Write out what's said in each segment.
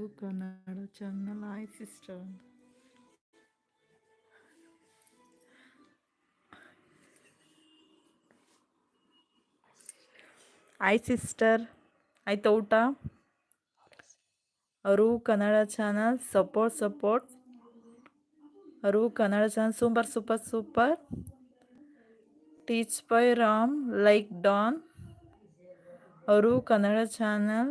ಅವರು Kannada channel hi sister hi sister ಆಯ್ತಾ ಊಟ ಅವರು ಕನ್ನಡ ಚಾನಲ್ ಸಪೋರ್ಟ್ ಸಪೋರ್ಟ್ ಅವರು Kannada channel super super super teach by Ram like done ಅವರು Kannada channel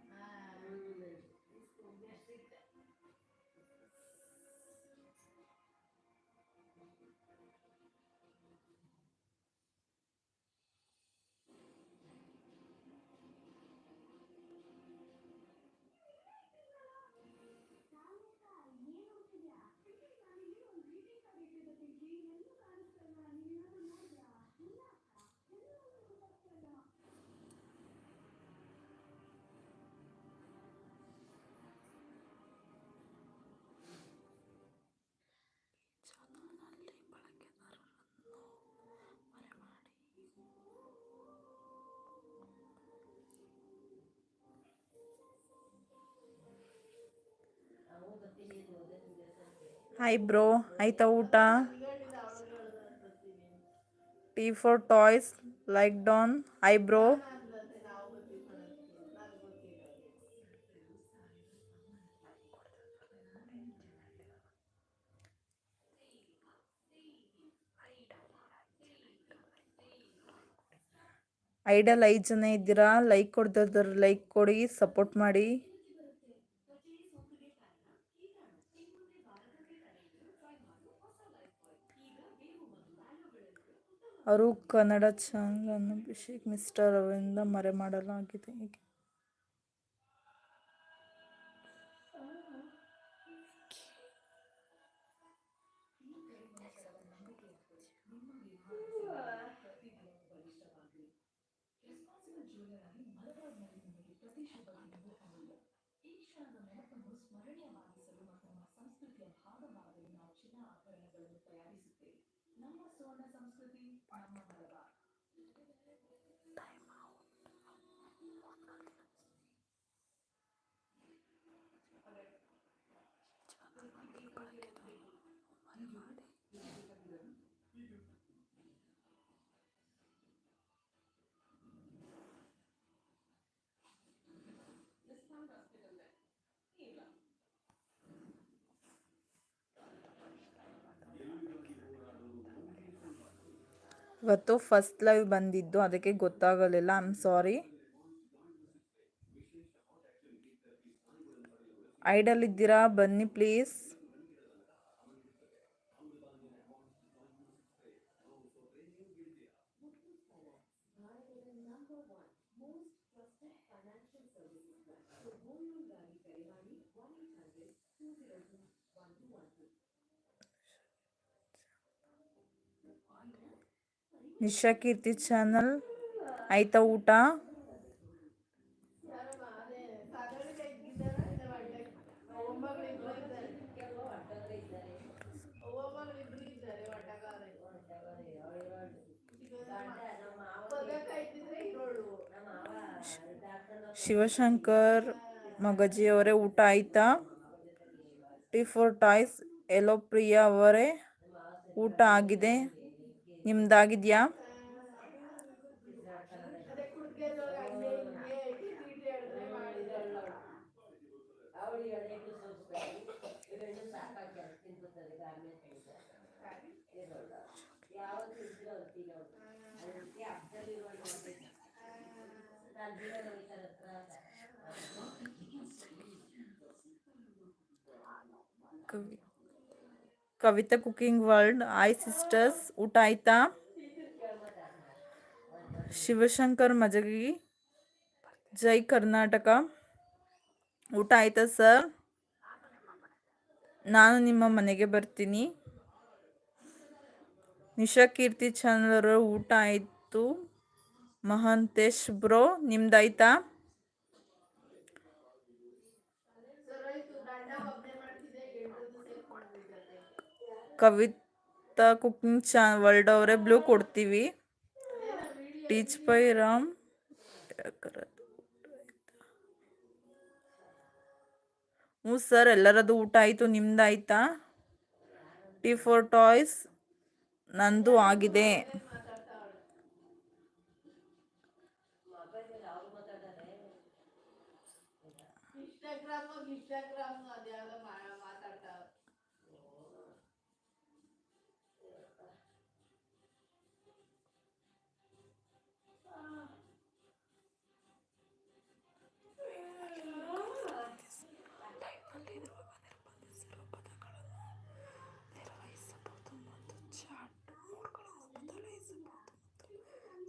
hi bro ಆಯ್ತಾ ಊಟ T for toys like done hi bro idle ಐದು ಜನ ಇದ್ದೀರಾ? ಲೈಕ್ ಕೊಡ್ತಿದ್ದಾರೆ ಲೈಕ್ ಕೊಡಿ. ಸಪೋರ್ಟ್ ಮಾಡಿ. ಅವರು ಕನ್ನಡ ಚಾನಲ್ ಅಭಿಷೇಕ್ ಮಿಸ್ಟರ್ ಅವರಿಂದ ಮರೆ ಇವತ್ತು ಫಸ್ಟ್ ಲೈವ್ ಬಂದಿದ್ದು ಅದಕ್ಕೆ ಗೊತ್ತಾಗಲಿಲ್ಲ. ಐ ಆಮ್ ಸಾರಿ ಐಡಲ್ ಇದ್ದೀರಾ? ಬನ್ನಿ ಪ್ಲೀಸ್ ನಿಶಾ ಕೀರ್ತಿ ಚಾನಲ್ ಆಯ್ತಾ ಊಟ? ಶಿವಶಂಕರ್ ಮಗಜಿ ಅವರೇ ಊಟ ಆಯ್ತಾ? ಟಿ ಫೋರ್ ಟಾಯ್ಸ್, ಎಲ್ಲೋ ಪ್ರಿಯಾ ಅವರೇ ಊಟ ಆಗಿದೆ. ನಿಮ್ದಾಗಿದೆಯಾ? Kavitha cooking world, hi sisters, ಊಟ ಆಯ್ತಾ? ಶಿವಶಂಕರ್ ಮಜಗಿ, ಜೈ ಕರ್ನಾಟಕ. ಊಟ ಆಯ್ತಾ ಸರ್? ನಾನು ನಿಮ್ಮ ಮನೆಗೆ ಬರ್ತೀನಿ. ನಿಶಾ ಕೀರ್ತಿ ಚಂದ್ರ ಊಟ ಆಯಿತು. ಮಹಂತೇಶ್ ಬ್ರೋ, ನಿಮ್ದಾಯ್ತಾ? ಕವಿತಾ ಕುಕಿಂಗ್ ಚಾ ವರ್ಲ್ಡ್ ಅವರೇ ಬ್ಲೂ ಕೊಡ್ತೀವಿ. Teach by Ram. ಹ್ಞೂ ಸರ್ ಎಲ್ಲರದು ಊಟ ಆಯಿತು, ನಿಮ್ದಾಯ್ತಾ? ಟಿ ಫೋರ್ ಟಾಯ್ಸ್, ನಂದು ಆಗಿದೆ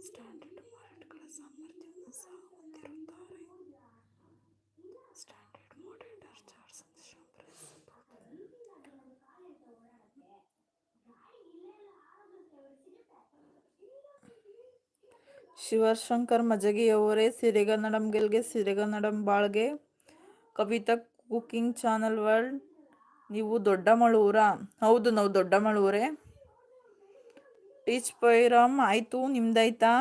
ಸ್ಟ್ಯಾಂಡರ್ಡ್ ಮಾಡೆಲ್ಗಳ ಸಾಮರ್ಥ್ಯವನ್ನು ಸಹ ಹೊಂದಿರುತ್ತಾರೆ ಸ್ಟ್ಯಾಂಡರ್ಡ್ ಅವರೇ ಚಾರ್ಜ್ ಶಿವಶಂಕರ್ ಮಜಗಿಯವರೇ, ಸಿರಿಗನ್ನಡಂ ಗೆಲ್ಗೆ, ಸಿರಿಗನ್ನಡಂ ಬಾಳ್ಗೆ. ಕವಿತಾ ಕುಕಿಂಗ್ ಚಾನಲ್ ವರ್ಲ್ಡ್, ನೀವು ದೊಡ್ಡಮಳೂರ? ಹೌದು, ನಾವು ದೊಡ್ಡಮಳೂರೇ. ಟೀಚ್ ಪೈರಾಮ್, ಆಯಿತು, ನಿಮ್ದಾಯ್ತಾ?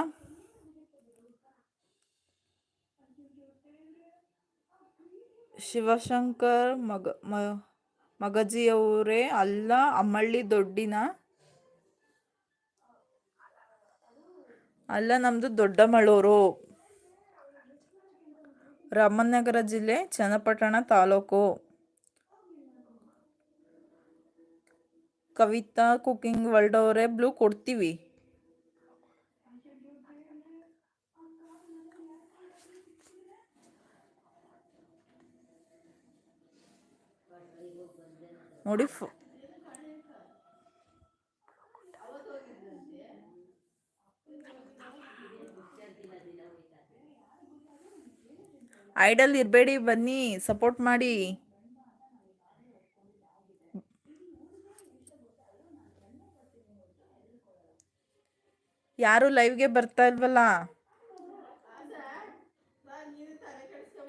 ಶಿವಶಂಕರ್ ಮಗ, ಮ, ಮಗಜಿಯವರೇ ಅಲ್ಲ, ಅಮ್ಮಳ್ಳಿ ದೊಡ್ಡಿನ? ಅಲ್ಲ ನಮ್ಮದು ದೊಡ್ಡಮಳೂರು ರಾಮನಗರ ಜಿಲ್ಲೆ ಚನ್ನಪಟ್ಟಣ ತಾಲೂಕು. ಕವಿತಾ ಕುಕಿಂಗ್ ವರ್ಲ್ಡ್ ಅವರೇ ಬ್ಲೂ ಕೊಡ್ತೀವಿ. ನೋಡಿ ಐಡಲ್ ಇರಬೇಡಿ ಬನ್ನಿ ಸಪೋರ್ಟ್ ಮಾಡಿ. ಯಾರು ಲೈವ್ಗೆ ಬರ್ತಾ ಇಲ್ವಲ್ಲ?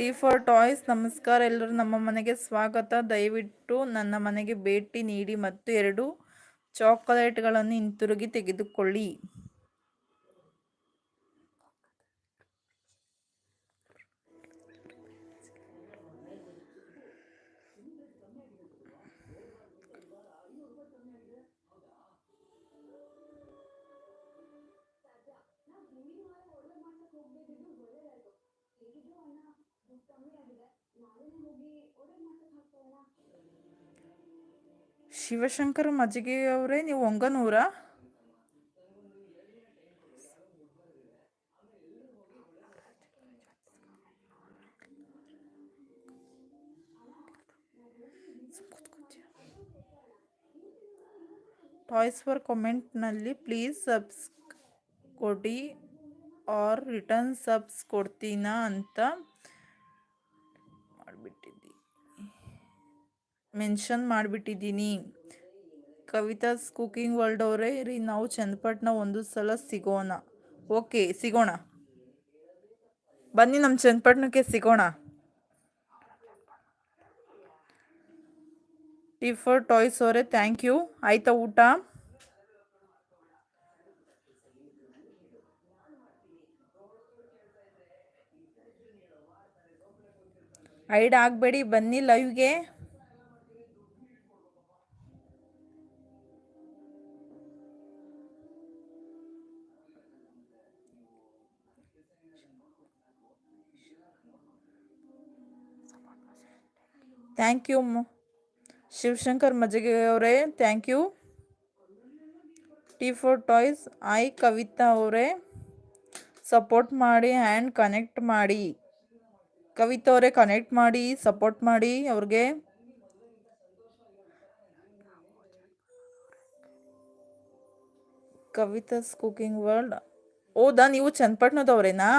T for toys. ನಮಸ್ಕಾರ ಎಲ್ಲರೂ ನಮ್ಮ ಮನೆಗೆ ಸ್ವಾಗತ. ದಯವಿಟ್ಟು ನನ್ನ ಮನೆಗೆ ಭೇಟಿ ನೀಡಿ ಮತ್ತು ಎರಡು ಚಾಕೊಲೇಟ್ಗಳನ್ನು ಹಿಂತಿರುಗಿ ತೆಗೆದುಕೊಳ್ಳಿ. ಶಿವಶಂಕರ ಮಜ್ಜಿಗೆಯವರೇ ನೀವು ಒಂಗನೂರ? ಟಾಯ್ಸ್ ಫಾರ್ ಕಮೆಂಟ್ನಲ್ಲಿ ಪ್ಲೀಸ್ ಸಬ್ಸ್ ಕೊಡಿ ಆರ್ ರಿಟರ್ನ್ ಸಬ್ಸ್ ಕೊಡ್ತೀನಾ ಅಂತ. ಮೆನ್ಷನ್ ಮಾಡಿಬಿಟ್ಟಿದ್ದೀನಿ. ಕವಿತಾಸ್ ಕುಕಿಂಗ್ ವರ್ಲ್ಡ್ ಅವರೇ, ರೀ ನಾವು ಚಂದಪಟ್ಟಣ ಒಂದು ಸಲ ಸಿಗೋಣ. ಓಕೆ, ಸಿಗೋಣ. ಬನ್ನಿ ನಮ್ಮ ಚಂದಪಟ್ಟಣಕ್ಕೆ ಸಿಗೋಣ. ಟಿಫರ್ ಟಾಯ್ಸ್ ಅವರೇ, ಥ್ಯಾಂಕ್ ಯು. ಆಯಿತಾ ಊಟ? ಐಡ್ ಆಗಬೇಡಿ, ಬನ್ನಿ ಲೈವ್ಗೆ. ಥ್ಯಾಂಕ್ ಯು ಶಿವಶಂಕರ್ ಮಜಗೆ ಅವರೇ thank you. T for toys hi Kavitha ಅವರೇ, ಸಪೋರ್ಟ್ ಮಾಡಿ ಹ್ಯಾಂಡ್ ಕನೆಕ್ಟ್ ಮಾಡಿ. ಕವಿತಾ ಅವರೇ, ಕನೆಕ್ಟ್ ಮಾಡಿ, ಸಪೋರ್ಟ್ ಮಾಡಿ ಅವ್ರಿಗೆ. Kavitha's cooking world. ಹೌದಾ ನೀವು ಚನ್ನಪಟ್ಟಣದವ್ರೇನಾ?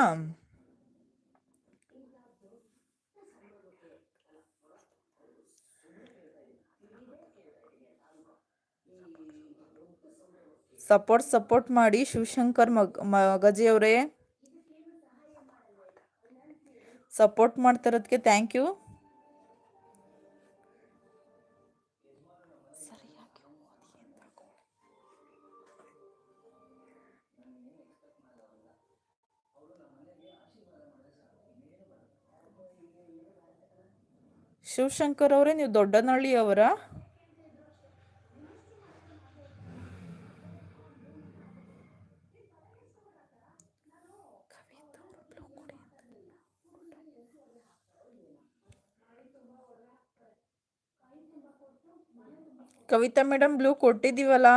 ಸಪೋರ್ಟ್ ಸಪೋರ್ಟ್ ಮಾಡಿ ಶಿವಶಂಕರ್ ಮಗ್ ಮಗಜಿಯವರೇ. ಸಪೋರ್ಟ್ ಮಾಡ್ತಿರೋದಕ್ಕೆ ಥ್ಯಾಂಕ್ ಯು ಶಿವಶಂಕರ್ ಅವರೇ ನೀವು ದೊಡ್ಡನಹಳ್ಳಿಯವರ? ಕವಿತಾ ಮೇಡಮ್ ಬ್ಲೂ ಕೊಟ್ಟಿದ್ದೀವಲ್ಲ?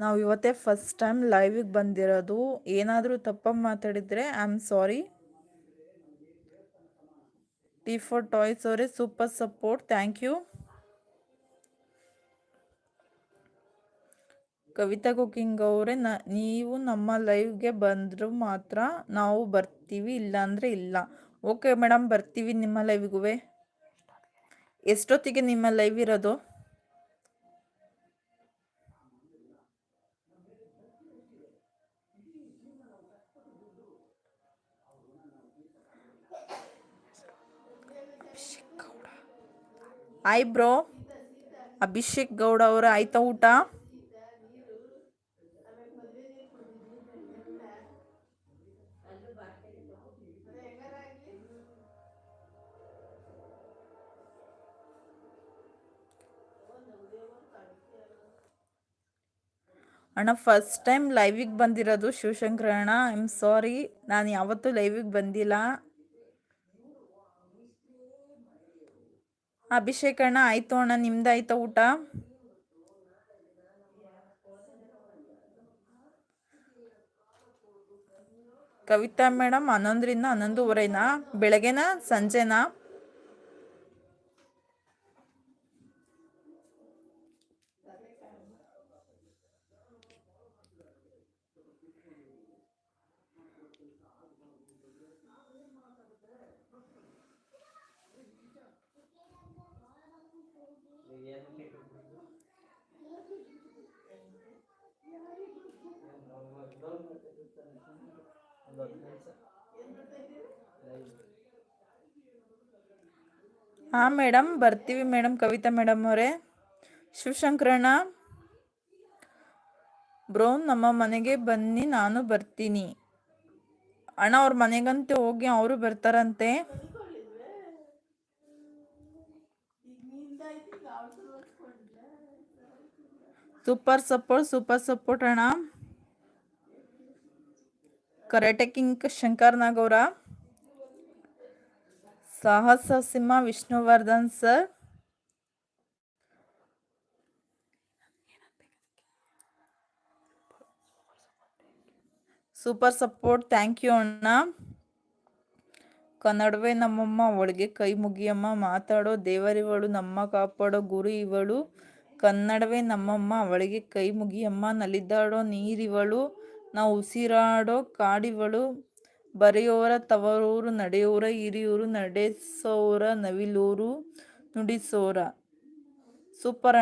ನಾವು ಇವತ್ತೇ ಫಸ್ಟ್ ಟೈಮ್ ಲೈವಿಗೆ ಬಂದಿರೋದು. ಏನಾದರೂ ತಪ್ಪಾಗಿ ಮಾತಾಡಿದರೆ I am sorry T for toys ಅವರೇ super support thank you Kavitha cooking ಅವರೇ, ನ, ನೀವು ನಮ್ಮ ಲೈವ್ಗೆ ಬಂದರೂ ಮಾತ್ರ ನಾವು ಬರ್ತೀವಿ, ಇಲ್ಲಾಂದರೆ ಇಲ್ಲ. ಓಕೆ ಮೇಡಮ್ ಬರ್ತೀವಿ ನಿಮ್ಮ ಲೈವ್ಗೂ ಎಷ್ಟೊತ್ತಿಗೆ ನಿಮ್ಮ ಲೈವ್ ಇರೋದು? ಆಯ್ ಬ್ರೋ ಅಭಿಷೇಕ್ ಗೌಡ ಅವರ, ಆಯ್ತಾ ಊಟ? ಅಣ್ಣ ಫಸ್ಟ್ ಟೈಮ್ ಲೈವಿಗೆ ಬಂದಿರೋದು ಶಿವಶಂಕರ ಅಣ್ಣ ಐ ಆಮ್ ಸಾರಿ ನಾನು ಯಾವತ್ತೂ ಲೈವಿಗೆ ಬಂದಿಲ್ಲ. ಅಭಿಷೇಕ್ ಅಣ್ಣ, ಆಯ್ತು ಅಣ್ಣ, ನಿಮ್ದು ಆಯ್ತಾ ಊಟ? ಕವಿತಾ ಮೇಡಮ್ ಹನ್ನೊಂದರಿಂದ ಹನ್ನೊಂದುವರೆನಾ? ಬೆಳಗ್ಗೆನಾ? ಸಂಜೆನಾ? ಹಾಂ ಮೇಡಮ್, ಬರ್ತೀವಿ ಮೇಡಮ್, ಕವಿತಾ ಮೇಡಮ್ ಅವರೇ. ಶಿವಶಂಕರಣ್ಣ, ಬ್ರೌನ್ ನಮ್ಮ ಮನೆಗೆ ಬನ್ನಿ, ನಾನು ಬರ್ತೀನಿ. ಅಣ್ಣ ಅವ್ರ ಮನೆಗಂತೆ ಹೋಗಿ ಅವರು ಬರ್ತಾರಂತೆ. ಸೂಪರ್ ಸಪೋರ್ಟ್ ಸೂಪರ್ ಸಪೋರ್ಟ್ ಅಣ್ಣ. ಕರಾಟೆ ಕಿಂಗ್ ಶಂಕರ್ ನಾಗೌರ ಸಾಹಸ ಸಿಂಹ Vishnuvardhan, sir. Super support. Thank you ಅಣ್ಣ. ಕನ್ನಡವೇ ನಮ್ಮಮ್ಮ, ಒಳಗೆ ಕೈ ಮುಗಿಯಮ್ಮ, ಮಾತಾಡೋ ದೇವರಿವಳು, ನಮ್ಮ ಕಾಪಾಡೋ ಗುರು ಇವಳು. ಕನ್ನಡವೇ ನಮ್ಮಮ್ಮ ಅವಳಿಗೆ ಕೈ ಮುಗಿಯಮ್ಮ, ನಲಿದಾಡೋ ನೀರಿವಳು ನಾವು ಉಸಿರಾಡೋ ಕಾಡಿವಳು. ಬರೆಯೋರ ತವರೂರು ನಡೆಯೋರ ಹಿರಿಯೂರು ನಡೆಸೋರ ನವಿಲೂರು ನುಡಿಸೋರ. ಸೂಪರ್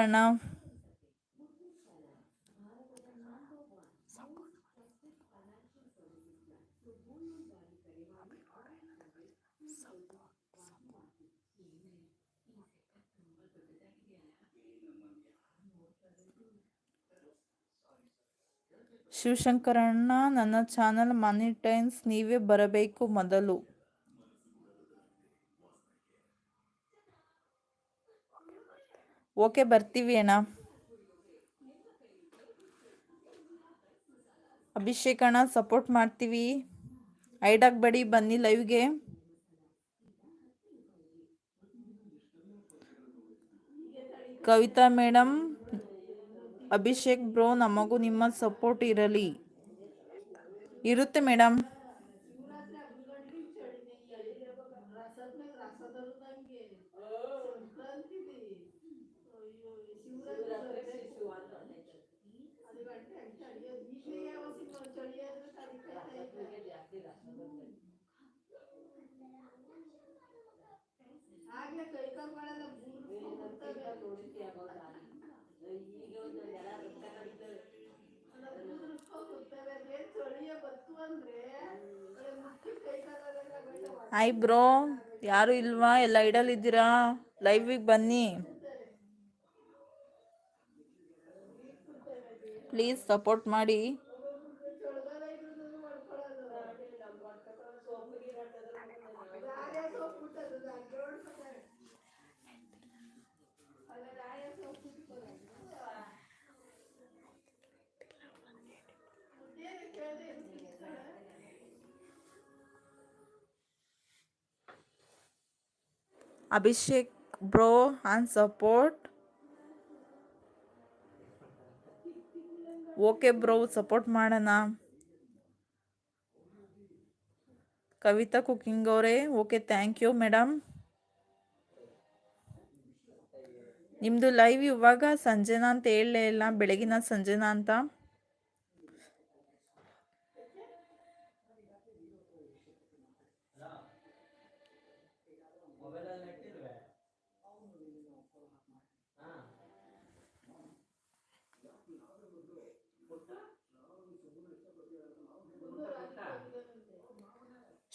ಶಿವಶಂಕರಣ್ಣ, ನನ್ನ ಚಾನಲ್ ಮಾನಿಟೈನ್ಸ್ ನೀವೇ ಬರಬೇಕು ಮೊದಲು. ಓಕೆ, ಬರ್ತೀವಿ ಅಣ್ಣ. ಅಭಿಷೇಕ್ ಅಣ್ಣ, ಸಪೋರ್ಟ್ ಮಾಡ್ತೀವಿ. ಐಡಾಗ್ಬೇಡಿ ಬನ್ನಿ ಲೈವ್ಗೆ. ಕವಿತಾ ಮೇಡಮ್ ಅಭಿಷೇಕ್ ಬ್ರೋ ನಮಗೂ ನಿಮ್ಮ ಸಪೋರ್ಟ್ ಇರಲಿ. ಇರುತ್ತೆ ಮೇಡಮ್ ಹಾಯ್ ಬ್ರೋ ಯಾರು ಇಲ್ವಾ? ಎಲ್ಲ ಐಡಲ್ ಇದ್ದೀರಾ? ಲೈವಿಗೆ ಬನ್ನಿ. ಪ್ಲೀಸ್ ಸಪೋರ್ಟ್ ಮಾಡಿ. Abhishek, bro on support okay bro support ಮಾಡೋಣ. ಕವಿತಾ ಕುಕಿಂಗ್ ಅವರೇ ಓಕೆ ಥ್ಯಾಂಕ್ ಯು ಮೇಡಮ್ ನಿಮ್ಮದು ಲೈವ್ ಇವಾಗ ಸಂಜೆನಾ ಅಂತ ಹೇಳಲೇ ಇಲ್ಲ, ಬೆಳಗಿನ ಸಂಜೆನಾ ಅಂತ.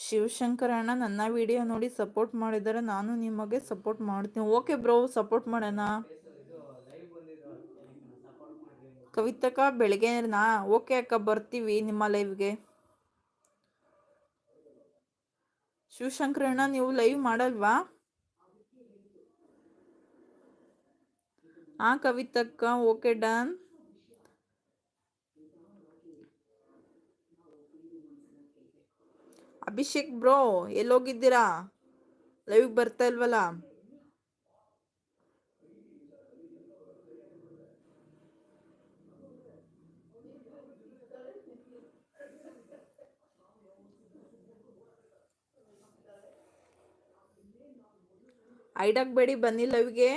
ಶಿವಶಂಕರ್ ಅಣ್ಣ ನನ್ನ ವಿಡಿಯೋ ನೋಡಿ ಸಪೋರ್ಟ್ ಮಾಡಿದರೆ ನಾನು ನಿಮಗೆ ಸಪೋರ್ಟ್ ಮಾಡ್ತೀನಿ. ಓಕೆ ಬ್ರೋ, ಸಪೋರ್ಟ್ ಮಾಡೋಣ. ಕವಿತಕ್ಕ ಬೆಳಗ್ಗೆನಾ ಓಕೆ ಅಕ್ಕ, ಬರ್ತೀವಿ ನಿಮ್ಮ ಲೈವ್ಗೆ. ಶಿವಶಂಕರಣ್ಣ, ನೀವು ಲೈವ್ ಮಾಡಲ್ವಾ? ಆ ಕವಿತಕ್ಕ, ಓಕೆ ಡನ್. ಅಭಿಷೇಕ್ ಬ್ರೋ ಎಲ್ಲೋಗಿದ್ದೀರಾ ಲೈವ್ ಬರ್ತಾ ಇಲ್ವಲ್ಲ ಐಡಾಗ್ಬೇಡಿ ಬನ್ನಿ ಲೈವ್ಗೆ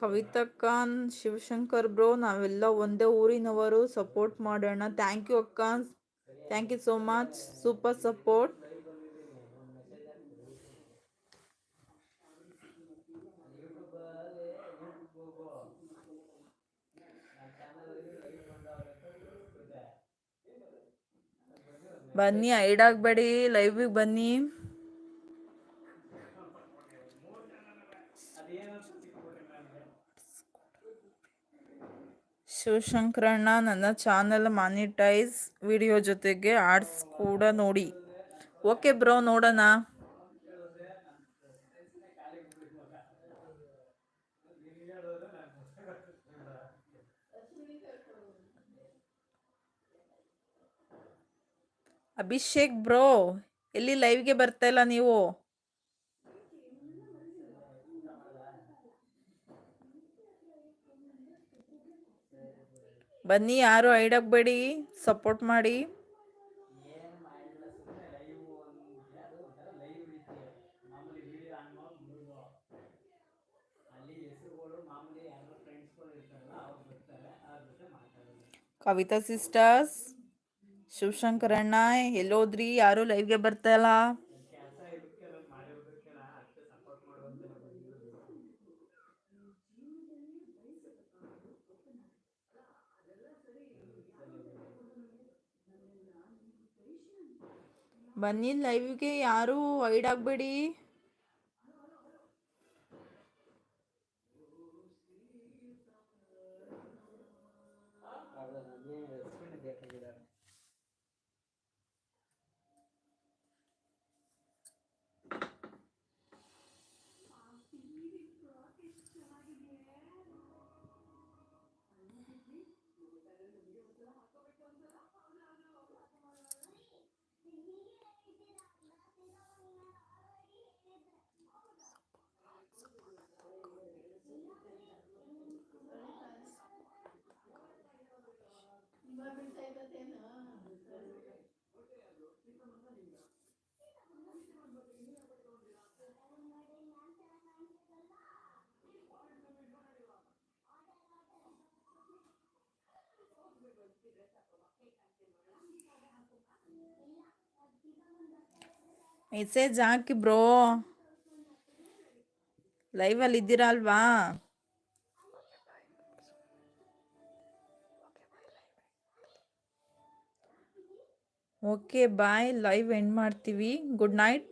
ಕವಿತಕ್ಕ ಶಿವಶಂಕರ್ ಬ್ರೋ, ನಾವೆಲ್ಲ ಒಂದೇ ಊರಿನವರು. ಸಪೋರ್ಟ್ ಮಾಡೋಣ. ಥ್ಯಾಂಕ್ ಯು ಅಕ್ಕ thank you so much super support ಬನ್ನಿ ಐಡಾಗಬೇಡಿ ಲೈವಿಗೆ ಬನ್ನಿ. ಶಿವಶಂಕರಣ್ಣ ನನ್ನ ಚಾನಲ್ ಮಾನಿಟೈಸ್ ವಿಡಿಯೋ ಜೊತೆಗೆ ಆಡ್ಸ್ ಕೂಡ ನೋಡಿ. ಓಕೆ ಬ್ರೋ ನೋಡೋಣ. ಅಭಿಷೇಕ್ ಬ್ರೋ ಎಲ್ಲಿ ಲೈವ್ಗೆ ಬರ್ತಾ ಇಲ್ಲ ನೀವು? ಬನ್ನಿ ಯಾರು ಐಡಾಗಬೇಡಿ ಸಪೋರ್ಟ್ ಮಾಡಿ. ಕವಿತಾ ಸಿಸ್ಟರ್ಸ್ ಶಿವಶಂಕರಣ್ಣ ಎಲ್ಲೋದ್ರಿ ಯಾರು ಲೈವ್ಗೆ ಬರ್ತಾ ಇಲ್ಲ. ಬನ್ನಿ ಲೈವ್ಗೆ ಯಾರೂ ಯಾರು ಐಡಾಗಬೇಡಿ ಮೆಸೇಜ್ ಹಾಕಿ ಬ್ರೋ ಲೈವಲ್ಲಿ ಇದ್ದೀರಾ ಅಲ್ವಾ ಓಕೆ ಬಾಯ್ ಲೈವ್ ಎಂಡ್ ಮಾಡ್ತೀವಿ ಗುಡ್ ನೈಟ್